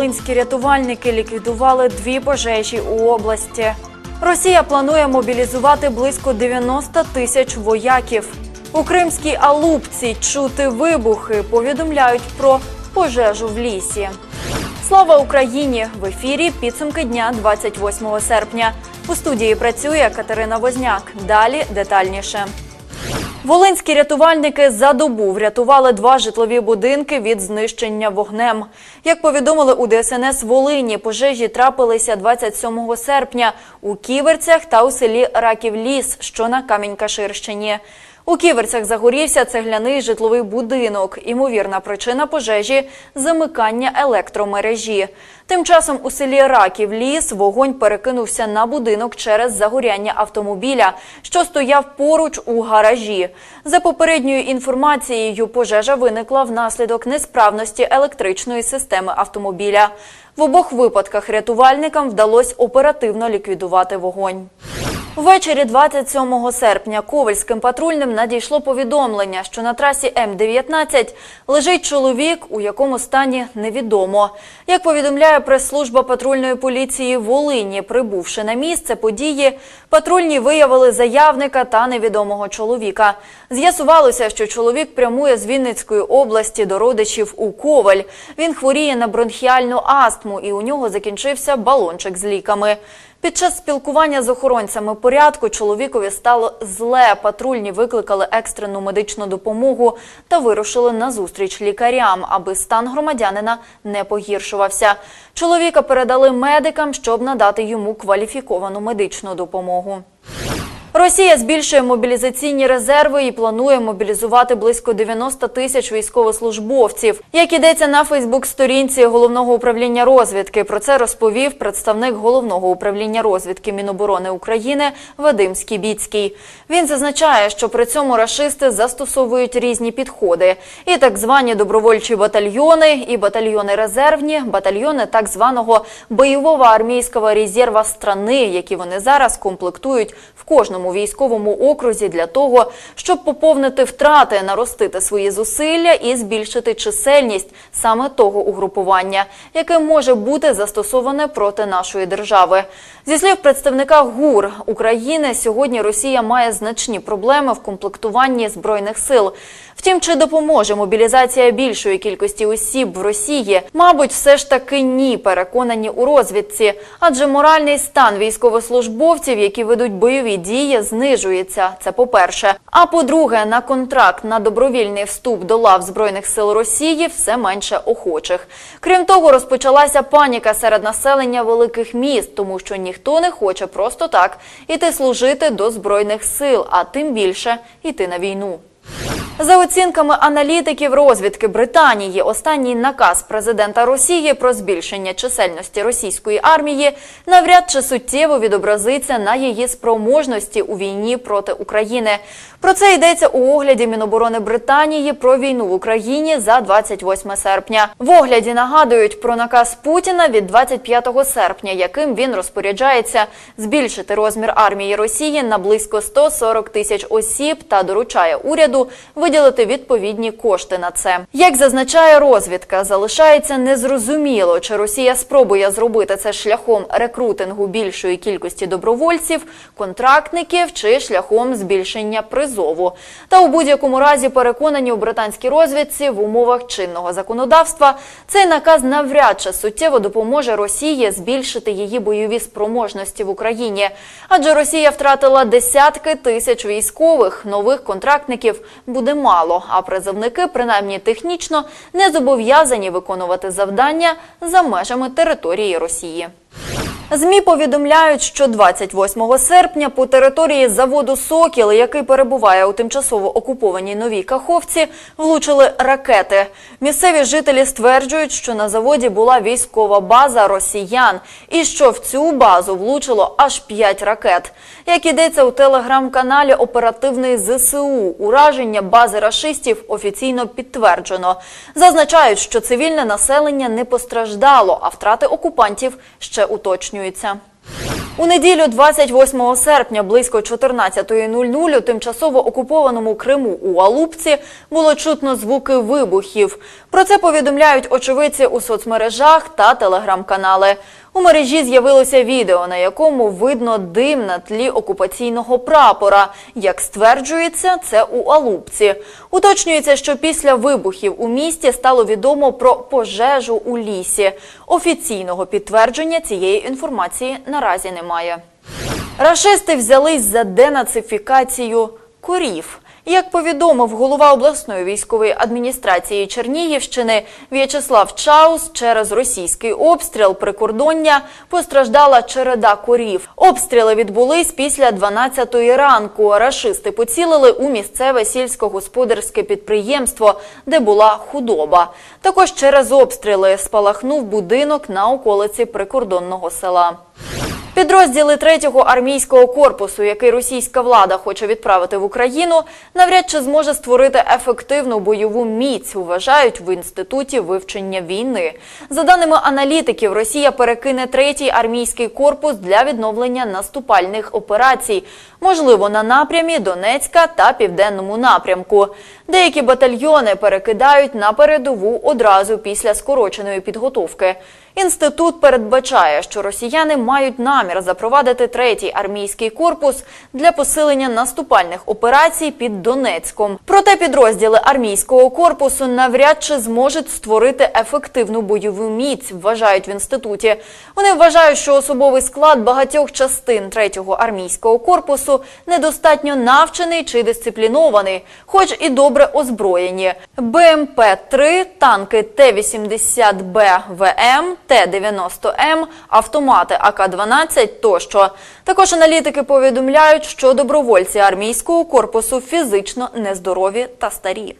Волинські рятувальники ліквідували дві пожежі у області. Росія планує мобілізувати близько 90 тисяч вояків. У Кримській Алупці чути вибухи повідомляють про пожежу в лісі. Слава Україні! В ефірі підсумки дня 28 серпня. У студії працює Катерина Возняк. Далі детальніше. Волинські рятувальники за добу врятували два житлові будинки від знищення вогнем. Як повідомили у ДСНС Волині, пожежі трапилися 27 серпня у Ківерцях та у селі Раків-Ліс, що на Камінь-Каширщині. У Ківерцях загорівся цегляний житловий будинок. Імовірна причина пожежі – замикання електромережі. Тим часом у селі Раків ліс вогонь перекинувся на будинок через загоряння автомобіля, що стояв поруч у гаражі. За попередньою інформацією, пожежа виникла внаслідок несправності електричної системи автомобіля. В обох випадках рятувальникам вдалося оперативно ліквідувати вогонь. Ввечері 27 серпня Ковальським патрульним надійшло повідомлення, що на трасі М-19 лежить чоловік, у якому стані невідомо. Як повідомляє прес-служба патрульної поліції Волині, прибувши на місце події, патрульні виявили заявника та невідомого чоловіка. З'ясувалося, що чоловік прямує з Вінницької області до родичів у Коваль. Він хворіє на бронхіальну астму і у нього закінчився балончик з ліками. Під час спілкування з охоронцями порядку чоловікові стало зле. Патрульні викликали екстрену медичну допомогу та вирушили на зустріч лікарям, аби стан громадянина не погіршувався. Чоловіка передали медикам, щоб надати йому кваліфіковану медичну допомогу. Росія збільшує мобілізаційні резерви і планує мобілізувати близько 90 тисяч військовослужбовців. Як ідеться на Фейсбук-сторінці головного управління розвідки, про це розповів представник головного управління розвідки Міноборони України Вадим Скібіцький. Він зазначає, що при цьому рашисти застосовують різні підходи: і так звані добровольчі батальйони, і батальйони резервні, батальйони так званого бойового армійського резерва страни, які вони зараз комплектують кожному військовому окрузі для того, щоб поповнити втрати, наростити свої зусилля і збільшити чисельність саме того угрупування, яке може бути застосоване проти нашої держави. Зі слів представника ГУР України, сьогодні Росія має значні проблеми в комплектуванні збройних сил. Втім, чи допоможе мобілізація більшої кількості осіб в Росії? Мабуть, все ж таки ні, переконані у розвідці. Адже моральний стан військовослужбовців, які ведуть бойові дії, знижується. Це по-перше. А по-друге, на контракт на добровільний вступ до лав збройних сил Росії все менше охочих. Крім того, розпочалася паніка серед населення великих міст, тому що ніхто не хоче просто так іти служити до збройних сил, а тим більше йти на війну. За оцінками аналітиків розвідки Британії, останній наказ президента Росії про збільшення чисельності російської армії навряд чи суттєво відобразиться на її спроможності у війні проти України. Про це йдеться у огляді Міноборони Британії про війну в Україні за 28 серпня. В огляді нагадують про наказ Путіна від 25 серпня, яким він розпоряджається збільшити розмір армії Росії на близько 140 тисяч осіб та доручає уряду виділити відповідні кошти на це. Як зазначає розвідка, залишається незрозуміло, чи Росія спробує зробити це шляхом рекрутингу більшої кількості добровольців, контрактників чи шляхом збільшення призову. Та у будь-якому разі переконані у британській розвідці в умовах чинного законодавства цей наказ навряд чи суттєво допоможе Росії збільшити її бойові спроможності в Україні, адже Росія втратила десятки тисяч військових нових контрактників буде мало, а призовники, принаймні технічно, не зобов'язані виконувати завдання за межами території Росії. ЗМІ повідомляють, що 28 серпня по території заводу «Сокіл», який перебуває у тимчасово окупованій Новій Каховці, влучили ракети. Місцеві жителі стверджують, що на заводі була військова база росіян і що в цю базу влучило аж 5 ракет. Як ідеться у телеграм-каналі оперативний ЗСУ, ураження бази рашистів офіційно підтверджено. Зазначають, що цивільне населення не постраждало, а втрати окупантів ще уточнюються. У неділю 28 серпня близько 14.00 у тимчасово окупованому Криму у Алупці було чутно звуки вибухів. Про це повідомляють очевидці у соцмережах та телеграм-канали. У мережі з'явилося відео, на якому видно дим на тлі окупаційного прапора. Як стверджується, це у Алупці. Уточнюється, що після вибухів у місті стало відомо про пожежу у лісі. Офіційного підтвердження цієї інформації наразі немає. Рашисти взялись за денацифікацію корів. Як повідомив голова обласної військової адміністрації Чернігівщини В'ячеслав Чаус, через російський обстріл прикордоння постраждала череда корів. Обстріли відбулись після 12-ї ранку. Рашисти поцілили у місцеве сільськогосподарське підприємство, де була худоба. Також через обстріли спалахнув будинок на околиці прикордонного села. Підрозділи третього армійського корпусу, який російська влада хоче відправити в Україну, навряд чи зможе створити ефективну бойову міць, вважають в інституті вивчення війни. За даними аналітиків, Росія перекине третій армійський корпус для відновлення наступальних операцій, можливо, на напрямі Донецька та південному напрямку. Деякі батальйони перекидають на передову одразу після скороченої підготовки. Інститут передбачає, що росіяни мають намір запровадити третій армійський корпус для посилення наступальних операцій під Донецьком. Проте підрозділи армійського корпусу навряд чи зможуть створити ефективну бойову міць, вважають в інституті. Вони вважають, що особовий склад багатьох частин третього армійського корпусу недостатньо навчений чи дисциплінований, хоч і добре озброєні. БМП-3, танки Т-80Б ВМ, Т-90М, автомати АК-12 тощо. Також аналітики повідомляють, що добровольці армійського корпусу фізично нездорові та старі.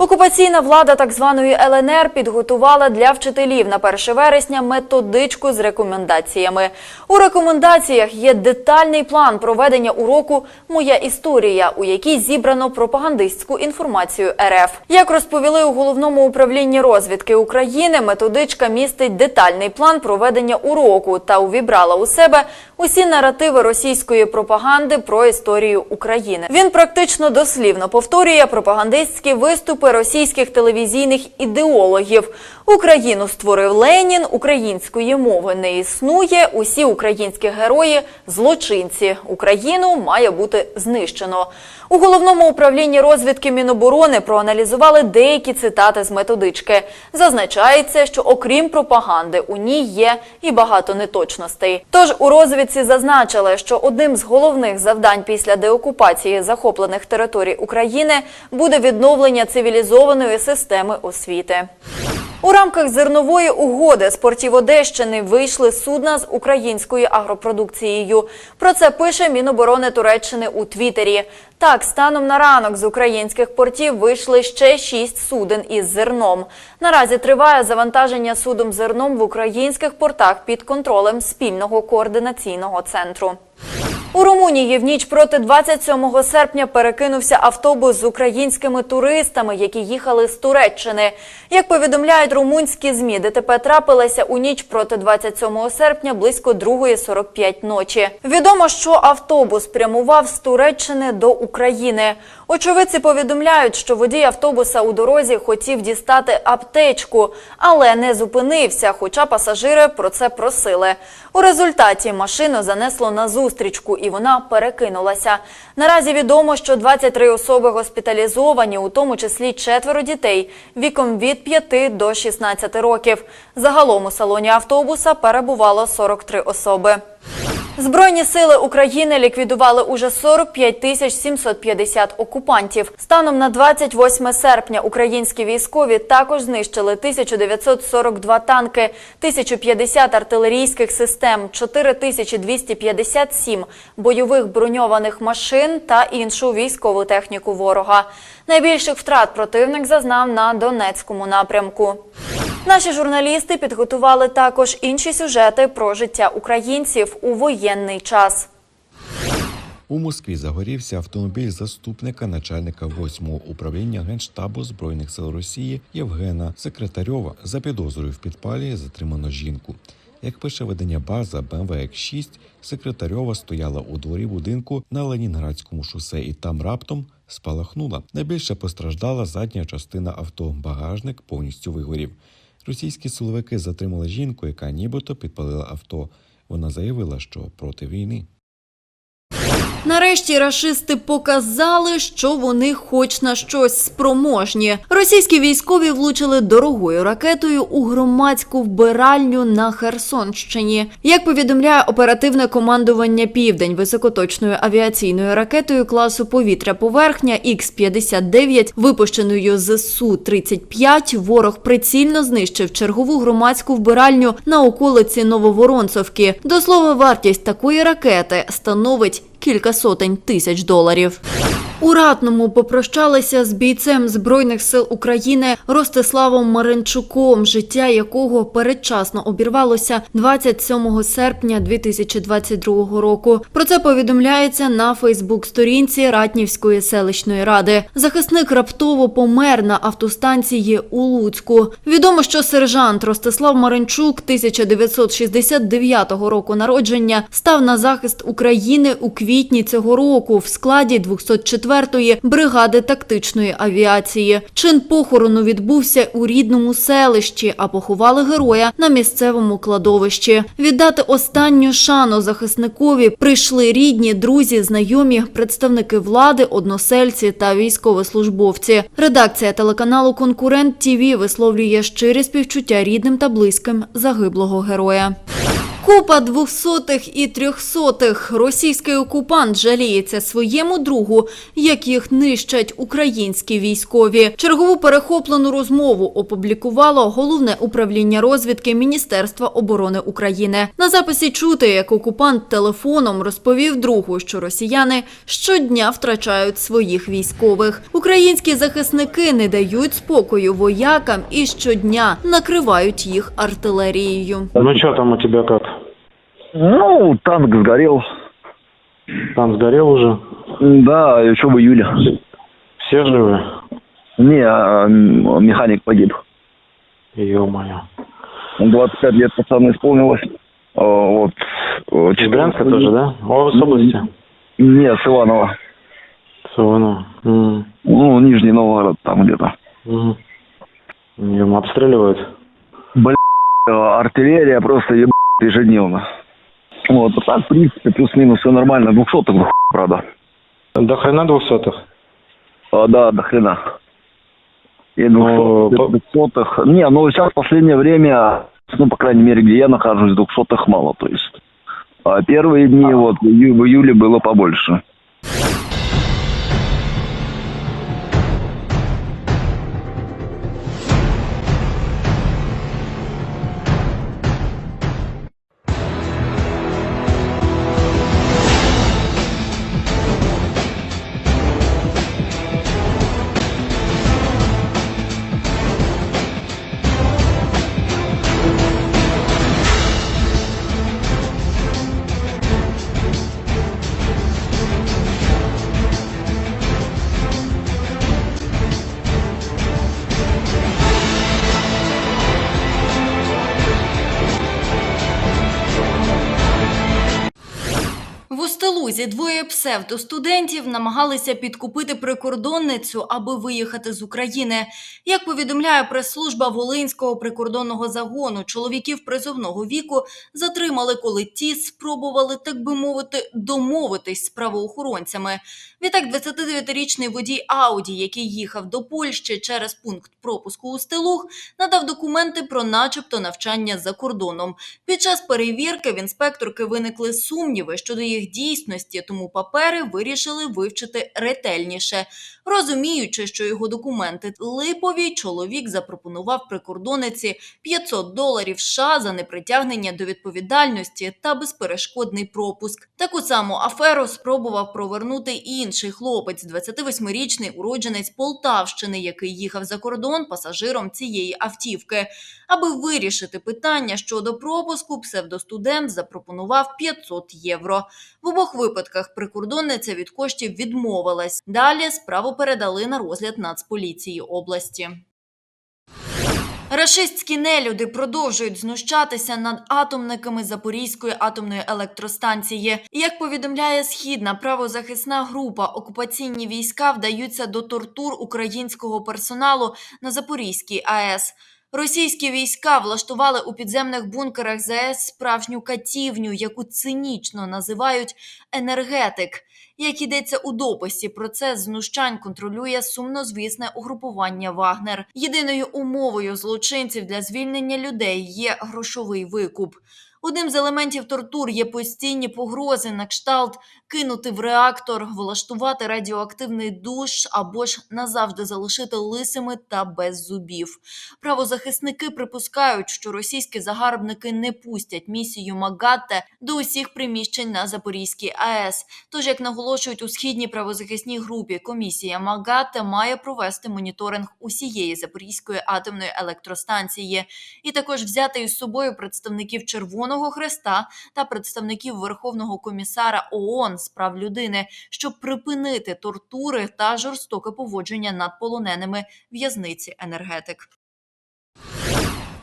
Окупаційна влада так званої ЛНР підготувала для вчителів на 1 вересня методичку з рекомендаціями. У рекомендаціях є детальний план проведення уроку Моя історія, у якій зібрано пропагандистську інформацію РФ. Як розповіли у головному управлінні розвідки України, методичка містить детальний план проведення уроку та увібрала у себе усі наративи російської пропаганди про історію України. Він практично дослівно повторює пропагандистські виступи російських телевізійних ідеологів. Україну створив Ленін, української мови не існує. Усі українські герої злочинці. Україну має бути знищено. У головному управлінні розвідки Міноборони проаналізували деякі цитати з методички. Зазначається, що окрім пропаганди, у ній є і багато неточностей. Тож у розвідці зазначили, що одним з головних завдань після деокупації захоплених територій України буде відновлення цивілізованої системи освіти. У рамках зернової угоди з портів Одещини вийшли судна з українською агропродукцією. Про це пише Міноборони Туреччини у Твіттері. Так, станом на ранок з українських портів вийшли ще шість суден із зерном. Наразі триває завантаження судом зерном в українських портах під контролем спільного координаційного центру. У Румунії в ніч проти 27 серпня перекинувся автобус з українськими туристами, які їхали з Туреччини. Як повідомляють румунські змі, ДТП трапилося у ніч проти 27 серпня близько 2.45 ночі. Відомо, що автобус прямував з Туреччини до України. Очевидці повідомляють, що водій автобуса у дорозі хотів дістати аптечку, але не зупинився, хоча пасажири про це просили. У результаті машину занесло на зустрічку і вона перекинулася. Наразі відомо, що 23 особи госпіталізовані, у тому числі четверо дітей віком від 5 до 16 років. Загалом у салоні автобуса перебувало 43 особи. Збройні сили України ліквідували уже 45 тисяч 750 окупантів. Станом на 28 серпня українські військові також знищили 1942 танки, 1050 артилерійських систем, 4257 бойових броньованих машин та іншу військову техніку ворога. Найбільших втрат противник зазнав на Донецькому напрямку. Наші журналісти підготували також інші сюжети про життя українців у воєнний час. У Москві загорівся автомобіль заступника начальника 8-го управління Генштабу Збройних сил Росії Євгена Секретарьова. За підозрою в підпалі затримано жінку. Як пише видання база, БМВ X6 секретарьова стояла у дворі будинку на Ленінградському шосе і там раптом спалахнула. Найбільше постраждала задня частина авто. Багажник повністю вигорів. Російські силовики затримали жінку, яка нібито підпалила авто. Вона заявила, що проти війни. Нарешті рашисти показали, що вони хоч на щось спроможні. Російські військові влучили дорогою ракетою у громадську вбиральню на Херсонщині. Як повідомляє оперативне командування Південь високоточною авіаційною ракетою класу повітря-поверхня Х-59, випущеною з Су-35, ворог прицільно знищив чергову громадську вбиральню на околиці Нововоронцовки. До слова, вартість такої ракети становить кілька сотень тисяч доларів. У Ратному попрощалися з бійцем Збройних сил України Ростиславом Маринчуком, життя якого передчасно обірвалося 27 серпня 2022 року. Про це повідомляється на Фейсбук-сторінці Ратнівської селищної ради. Захисник раптово помер на автостанції у Луцьку. Відомо, що сержант Ростислав Маринчук 1969 року народження став на захист України у квітні цього року в складі 204-ї бригади тактичної авіації. Чин похорону відбувся у рідному селищі, а поховали героя на місцевому кладовищі. Віддати останню шану захисникові прийшли рідні, друзі, знайомі, представники влади, односельці та військовослужбовці. Редакція телеканалу Конкурент ТІВІ висловлює щирі співчуття рідним та близьким загиблого героя. Купа двохсотих і трьохсотих. Російський окупант жаліється своєму другу, як їх нищать українські військові. Чергову перехоплену розмову опублікувало головне управління розвідки Міністерства оборони України. На записі чути, як окупант телефоном розповів другу, що росіяни щодня втрачають своїх військових. Українські захисники не дають спокою воякам і щодня накривають їх артилерією. Ну что там у тебя как? Ну, танк сгорел. Там сгорел уже? Да, еще в июле. Все живы? Не, а, механик погиб. Ё-моё. 25 лет пацану исполнилось. А, Вот. э, Из Брянска тоже, да? О, с области? Не, с Иванова. Саванова. М, Ну, Нижний Новгород там где-то. мгм. Ё, обстреливают? Э, Артиллерия просто еб... ежедневно. Вот, а так, в принципе, плюс-минус все нормально. Двухсотых, правда. До хрена двухсотых? А, да, до хрена. И Ну, двухсотых. Не, ну сейчас в последнее время, ну, по крайней мере, где я нахожусь, двухсотых мало, то есть. А первые дни, вот, в ию- в июле было побольше. Псевдостудентів намагалися підкупити прикордонницю, аби виїхати з України. Як повідомляє прес-служба Волинського прикордонного загону, чоловіків призовного віку затримали, коли ті спробували, так би мовити, домовитись з правоохоронцями. Відтак, 29-річний водій Ауді, який їхав до Польщі через пункт пропуску у Стилуг, надав документи про начебто навчання за кордоном. Під час перевірки в інспекторки виникли сумніви щодо їх дійсності, тому папери вирішили вивчити ретельніше. Розуміючи, що його документи липові, чоловік запропонував прикордонниці 500 доларів США за непритягнення до відповідальності та безперешкодний пропуск. Таку саму аферу спробував провернути і інший хлопець, 28-річний уродженець Полтавщини, який їхав за кордон пасажиром цієї автівки. Аби вирішити питання щодо пропуску, псевдостудент запропонував 500 євро. В обох випадках прикордонниця від коштів відмовилась. Далі справу передали на розгляд Нацполіції області. Рашистські нелюди продовжують знущатися над атомниками Запорізької атомної електростанції. Як повідомляє східна правозахисна група, окупаційні війська вдаються до тортур українського персоналу на Запорізькій АЕС. Російські війська влаштували у підземних бункерах ЗАЕС справжню катівню, яку цинічно називають енергетик. Як йдеться у дописі, процес знущань контролює сумнозвісне угрупування Вагнер. Єдиною умовою злочинців для звільнення людей є грошовий викуп. Одним з елементів тортур є постійні погрози на кшталт кинути в реактор, влаштувати радіоактивний душ або ж назавжди залишити лисими та без зубів. Правозахисники припускають, що російські загарбники не пустять місію МАГАТЕ до усіх приміщень на Запорізькій АЕС. Тож, як наголошують у східній правозахисній групі, комісія МАГАТЕ має провести моніторинг усієї Запорізької атомної електростанції і також взяти із собою представників Червоного Хреста та представників Верховного комісара ООН з прав людини, щоб припинити тортури та жорстоке поводження над полоненими в'язниці енергетик.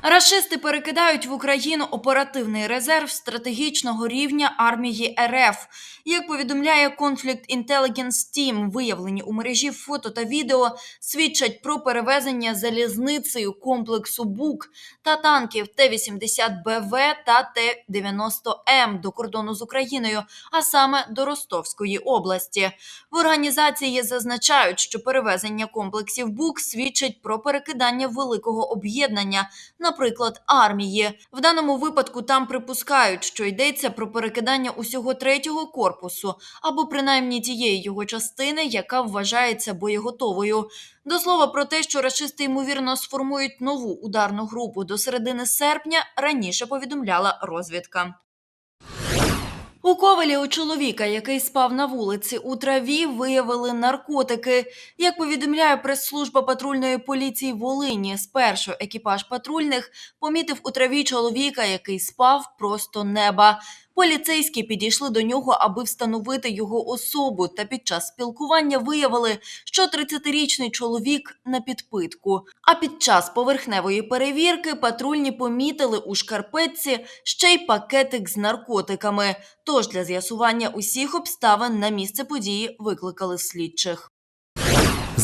Рашисти перекидають в Україну оперативний резерв стратегічного рівня армії РФ. Як повідомляє Conflict Intelligence Team, виявлені у мережі фото та відео свідчать про перевезення залізницею комплексу БУК та танків Т-80БВ та Т-90М до кордону з Україною, а саме до Ростовської області. В організації зазначають, що перевезення комплексів БУК свідчить про перекидання великого об'єднання, наприклад, армії. В даному випадку там припускають, що йдеться про перекидання усього третього корпусу або принаймні тієї його частини, яка вважається боєготовою. До слова про те, що рашисти ймовірно сформують нову ударну групу до середини серпня, раніше повідомляла розвідка. У Ковелі у чоловіка, який спав на вулиці у траві, виявили наркотики. Як повідомляє прес-служба патрульної поліції Волині, спершу екіпаж патрульних помітив у траві чоловіка, який спав просто неба. Поліцейські підійшли до нього, аби встановити його особу, та під час спілкування виявили, що 30-річний чоловік на підпитку. А під час поверхневої перевірки патрульні помітили у шкарпетці ще й пакетик з наркотиками. Тож для з'ясування усіх обставин на місце події викликали слідчих.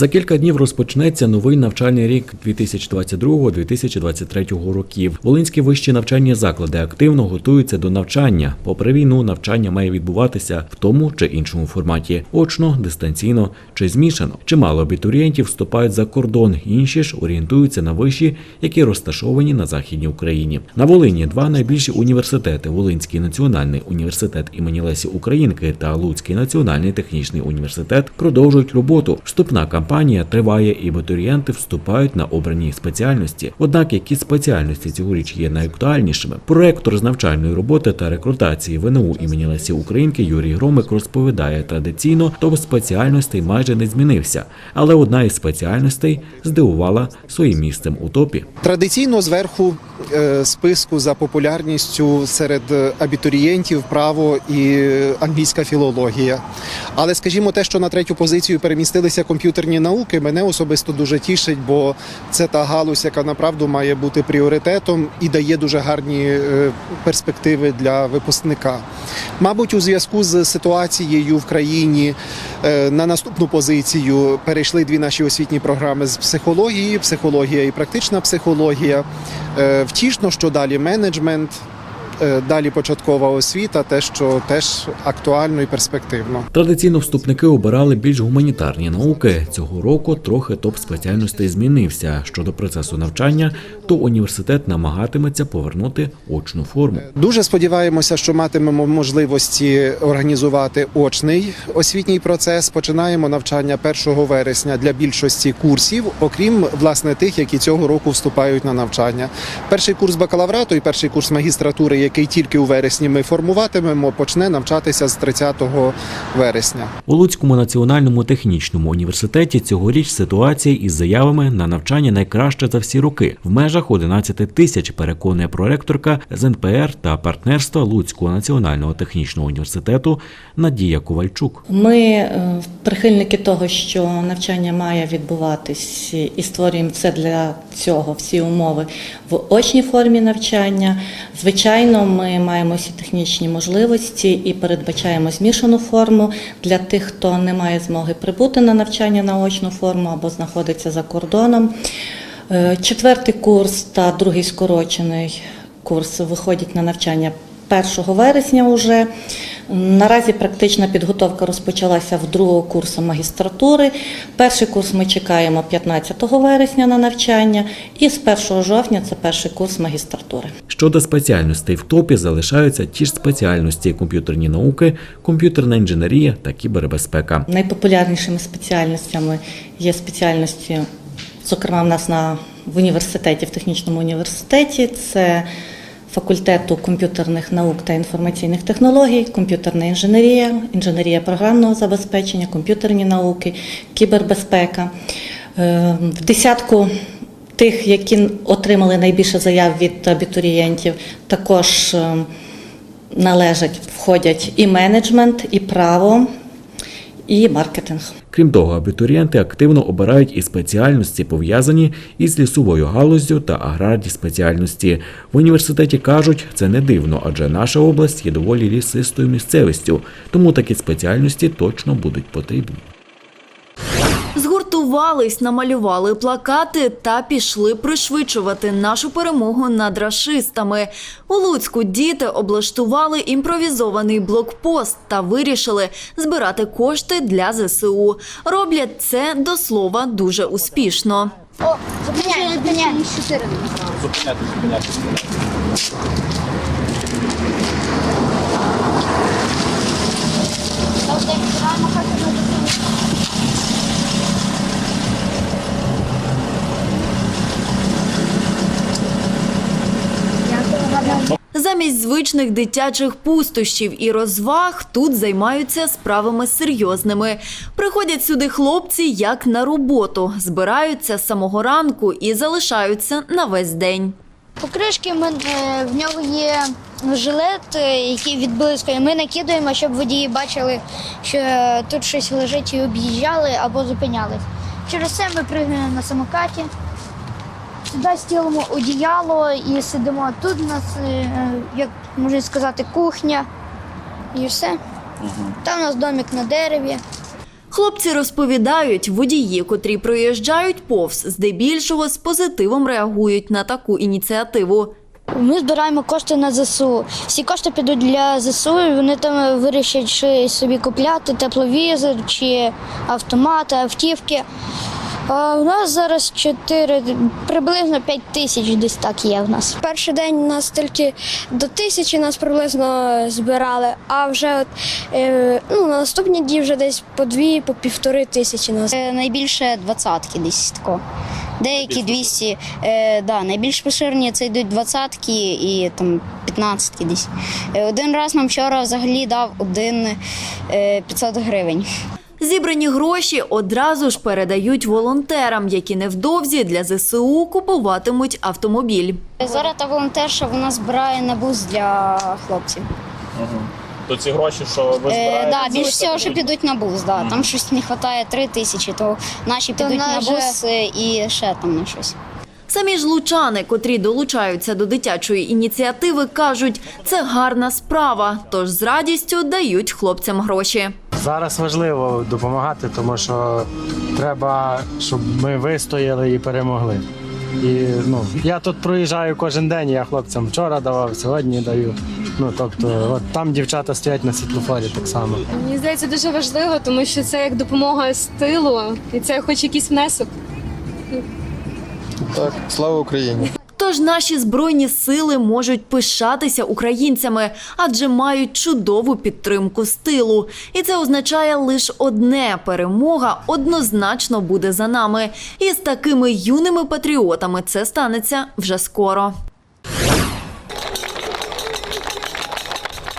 За кілька днів розпочнеться новий навчальний рік 2022-2023 років. Волинські вищі навчальні заклади активно готуються до навчання. Попри війну, навчання має відбуватися в тому чи іншому форматі: очно, дистанційно чи змішано. Чимало абітурієнтів вступають за кордон, інші ж орієнтуються на виші, які розташовані на західній Україні. На Волині два найбільші університети: Волинський національний університет імені Лесі Українки та Луцький національний технічний університет продовжують роботу. Вступна кампанія триває, і абітурієнти вступають на обрані спеціальності. Однак, які спеціальності цьогоріч є найактуальнішими? Проректор з навчальної роботи та рекрутації ВНУ імені Лесі Українки Юрій Громик розповідає традиційно, топ спеціальностей майже не змінився, але одна із спеціальностей здивувала своїм місцем у топі. Традиційно зверху е, списку за популярністю серед абітурієнтів право і англійська філологія. Але скажімо, те, що на третю позицію перемістилися комп'ютерні науки, мене особисто дуже тішить, бо це та галузь, яка направду має бути пріоритетом і дає дуже гарні е, перспективи для випускника. Мабуть, у зв'язку з ситуацією в країні е, на наступну позицію перейшли дві наші освітні програми з психології, психологія і практична психологія. Е, Втішно, що далі менеджмент, далі початкова освіта, те, що теж актуально і перспективно. Традиційно вступники обирали більш гуманітарні науки. Цього року трохи топ спеціальностей змінився. Щодо процесу навчання, то університет намагатиметься повернути очну форму. Дуже сподіваємося, що матимемо можливості організувати очний освітній процес. Починаємо навчання 1 вересня для більшості курсів, окрім власне тих, які цього року вступають на навчання. Перший курс бакалаврату і перший курс магістратури, який тільки у вересні ми формуватимемо, почне навчатися з 30 вересня. У Луцькому національному технічному університеті цьогоріч ситуація із заявами на навчання найкраще за всі роки в межах 11 тисяч, переконує проректорка з НПР та партнерства Луцького національного технічного університету Надія Ковальчук. Ми е, прихильники того, що навчання має відбуватись, і створюємо це для цього всі умови в очній формі навчання. Звичайно, ми маємо всі технічні можливості і передбачаємо змішану форму для тих, хто не має змоги прибути на навчання на очну форму або знаходиться за кордоном. Е, Четвертий курс та другий скорочений курс виходять на навчання 1 вересня уже. Наразі практична підготовка розпочалася в другого курсу магістратури. Перший курс ми чекаємо 15 вересня на навчання, і з 1 жовтня це перший курс магістратури. Щодо спеціальностей в топі залишаються ті ж спеціальності комп'ютерні науки, комп'ютерна інженерія та кібербезпека. Найпопулярнішими спеціальностями є спеціальності, зокрема, в нас на в університеті, в технічному університеті. Це факультету комп'ютерних наук та інформаційних технологій, комп'ютерна інженерія, інженерія програмного забезпечення, комп'ютерні науки, кібербезпека. Е, В десятку тих, які отримали найбільше заяв від абітурієнтів, також е, належать, входять і менеджмент, і право, і маркетинг. Крім того, абітурієнти активно обирають і спеціальності, пов'язані із лісовою галуздю та аграрні спеціальності. В університеті кажуть, це не дивно, адже наша область є доволі лісистою місцевістю, тому такі спеціальності точно будуть потрібні. Згуртувались, намалювали плакати та пішли пришвидшувати нашу перемогу над рашистами. У Луцьку діти облаштували імпровізований блокпост та вирішили збирати кошти для ЗСУ. Роблять це до слова дуже успішно. Зупиняй, зупиняй. Замість звичних дитячих пустощів і розваг тут займаються справами серйозними. Приходять сюди хлопці як на роботу, збираються з самого ранку і залишаються на весь день. Покришки ми, е, в нього є жилет, е, який відблискує. Ми накидуємо, щоб водії бачили, що е, тут щось лежить і об'їжджали або зупинялись. Через це ми пригаємо на самокаті. Сюди стілимо одіяло і сидимо. Тут у нас, е, як можна сказати, кухня і все. Там у нас домик на дереві. Хлопці розповідають, водії, котрі проїжджають повз, здебільшого з позитивом реагують на таку ініціативу. Ми збираємо кошти на ЗСУ. Всі кошти підуть для ЗСУ, і вони там вирішать чи собі купляти тепловізор чи автомати, автівки. А у нас зараз 4, приблизно 5 тисяч десь так є в нас. Перший день у нас тільки до тисячі нас приблизно збирали, а вже от, е, ну, на наступні дні вже десь по дві, по півтори тисячі нас. Е, Найбільше двадцятки десь тако. Деякі 200, е, да, найбільш поширені це йдуть двадцятки і там 15 десь. Е, один раз нам вчора взагалі дав один е, 500 гривень. Зібрані гроші одразу ж передають волонтерам, які невдовзі для ЗСУ купуватимуть автомобіль. Зараз та волонтерша вона збирає на бус для хлопців. То ці гроші, що ви Е, да, більш всього, що підуть на бус. Да. Там щось не вистачає 3 тисячі, то наші підуть на бус е, і ще там на щось. Самі ж лучани, котрі долучаються до дитячої ініціативи, кажуть, це гарна справа, тож з радістю дають хлопцям гроші. Зараз важливо допомагати, тому що треба, щоб ми вистояли і перемогли. І ну, я тут проїжджаю кожен день, я хлопцям вчора давав, сьогодні даю. Ну тобто, от там дівчата стоять на світлофорі так само. Мені здається, дуже важливо, тому що це як допомога з тилу, і це хоч якийсь внесок. Так, слава Україні. Тож наші збройні сили можуть пишатися українцями, адже мають чудову підтримку з тилу. І це означає лише одне: перемога однозначно буде за нами. І з такими юними патріотами це станеться вже скоро.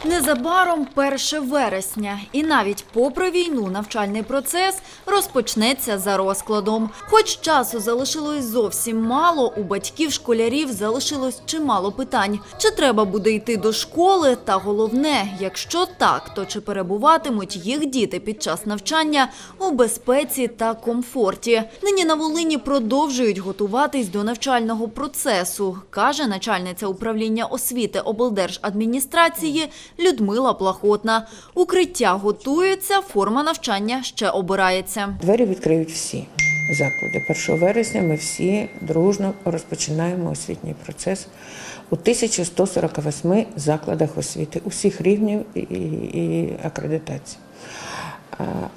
Незабаром 1 вересня, і навіть попри війну навчальний процес розпочнеться за розкладом. Хоч часу залишилось зовсім мало, у батьків школярів залишилось чимало питань: чи треба буде йти до школи? Та головне, якщо так, то чи перебуватимуть їх діти під час навчання у безпеці та комфорті? Нині на Волині продовжують готуватись до навчального процесу, каже начальниця управління освіти облдержадміністрації Людмила Плахотна. Укриття готується, форма навчання ще обирається. Двері відкриють всі заклади. 1 вересня ми всі дружно розпочинаємо освітній процес у 1148 закладах освіти усіх рівнів і, і акредитації.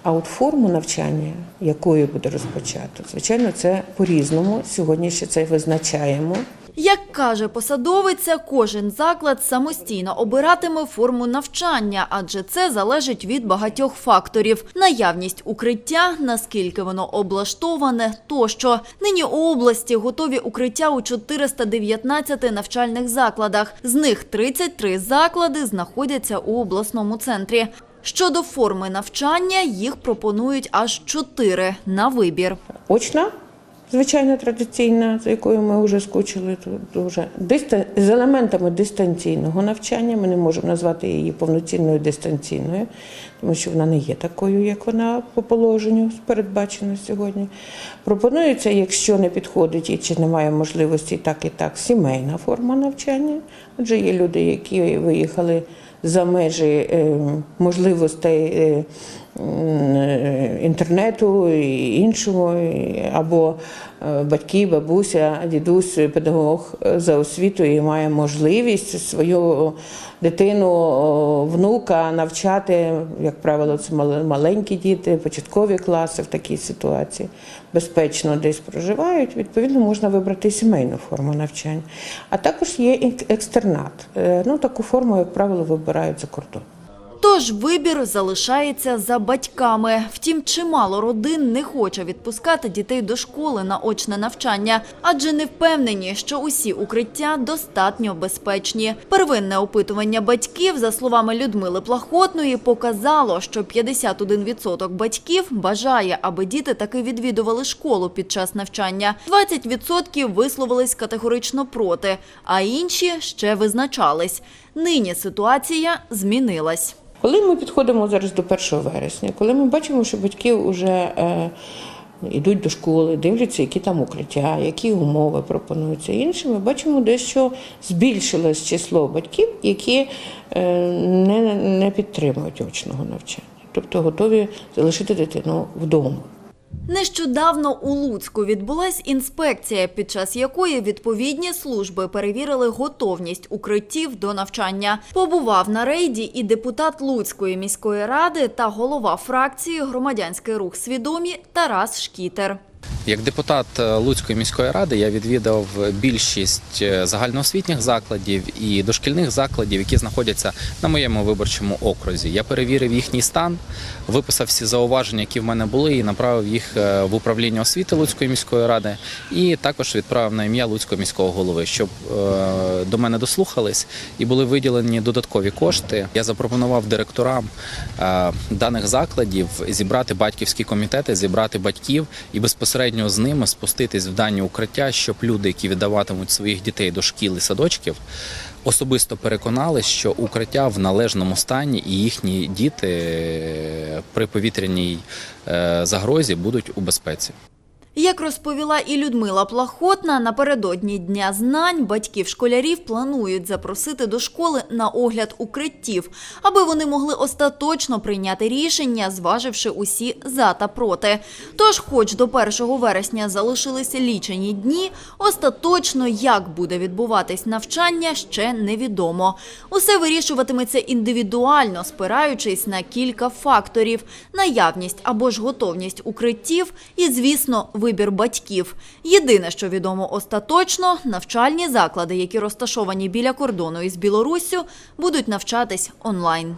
А- от форму навчання, якою буде розпочато, звичайно, це по-різному. Сьогодні ще це визначаємо. Як каже посадовиця, кожен заклад самостійно обиратиме форму навчання, адже це залежить від багатьох факторів: наявність укриття, наскільки воно облаштоване, тощо. Нині у області готові укриття у 419 навчальних закладах. З них 33 заклади знаходяться у обласному центрі. Щодо форми навчання, їх пропонують аж чотири на вибір. Очна, звичайно, традиційна, за якою ми вже скучили тут дуже. Диста... З елементами дистанційного навчання ми не можемо назвати її повноцінною дистанційною, тому що вона не є такою, як вона по положенню передбачена сьогодні. Пропонується, якщо не підходить і чи немає можливості так і так, сімейна форма навчання. Адже є люди, які виїхали за межі е, можливостей. Е, інтернету і іншого, і- або е, батьки, бабуся, дідусь, педагог е, за освітою має можливість свою дитину, внука навчати, як правило, це мал- маленькі діти, початкові класи в такій ситуації, безпечно десь проживають. Відповідно, можна вибрати сімейну форму навчання. А також є ек- екстернат. Ну, таку форму, як правило, вибирають за кордон. Тож вибір залишається за батьками. Втім, чимало родин не хоче відпускати дітей до школи на очне навчання, адже не впевнені, що усі укриття достатньо безпечні. Первинне опитування батьків, за словами Людмили Плахотної, показало, що 51% батьків бажає, аби діти таки відвідували школу під час навчання. 20% висловились категорично проти, а інші ще визначались. Нині ситуація змінилась. Коли ми підходимо зараз до 1 вересня, коли ми бачимо, що батьки вже е, йдуть до школи, дивляться, які там укриття, які умови пропонуються інші, ми бачимо дещо збільшилось число батьків, які е, не, не підтримують очного навчання, тобто готові залишити дитину вдома. Нещодавно у Луцьку відбулась інспекція, під час якої відповідні служби перевірили готовність укриттів до навчання. Побував на рейді і депутат Луцької міської ради та голова фракції Громадянський рух свідомі Тарас Шкітер. Як депутат е, Луцької міської ради я відвідав більшість е, загальноосвітніх закладів і дошкільних закладів, які знаходяться на моєму виборчому окрузі. Я перевірив їхній стан, виписав всі зауваження, які в мене були, і направив їх е, в управління освіти Луцької міської ради, і також відправив на ім'я Луцького міського голови, щоб до мене дослухались і були виділені додаткові кошти. Я запропонував директорам даних закладів зібрати батьківські комітети, зібрати батьків і безпосередньо з ними спуститись в дані укриття, щоб люди, які віддаватимуть своїх дітей до шкіл і садочків, особисто переконали, що укриття в належному стані і їхні діти е, при повітряній е, загрозі будуть у безпеці. Як розповіла і Людмила Плахотна, напередодні Дня знань батьків школярів планують запросити до школи на огляд укриттів, аби вони могли остаточно прийняти рішення, зваживши усі за та проти. Тож, хоч до 1 вересня залишилися лічені дні, остаточно як буде відбуватись навчання, ще невідомо. Усе вирішуватиметься індивідуально, спираючись на кілька факторів: наявність або ж готовність укриттів і, звісно, вибір батьків. Єдине, що відомо остаточно, навчальні заклади, які розташовані біля кордону із Білоруссю, будуть навчатись онлайн.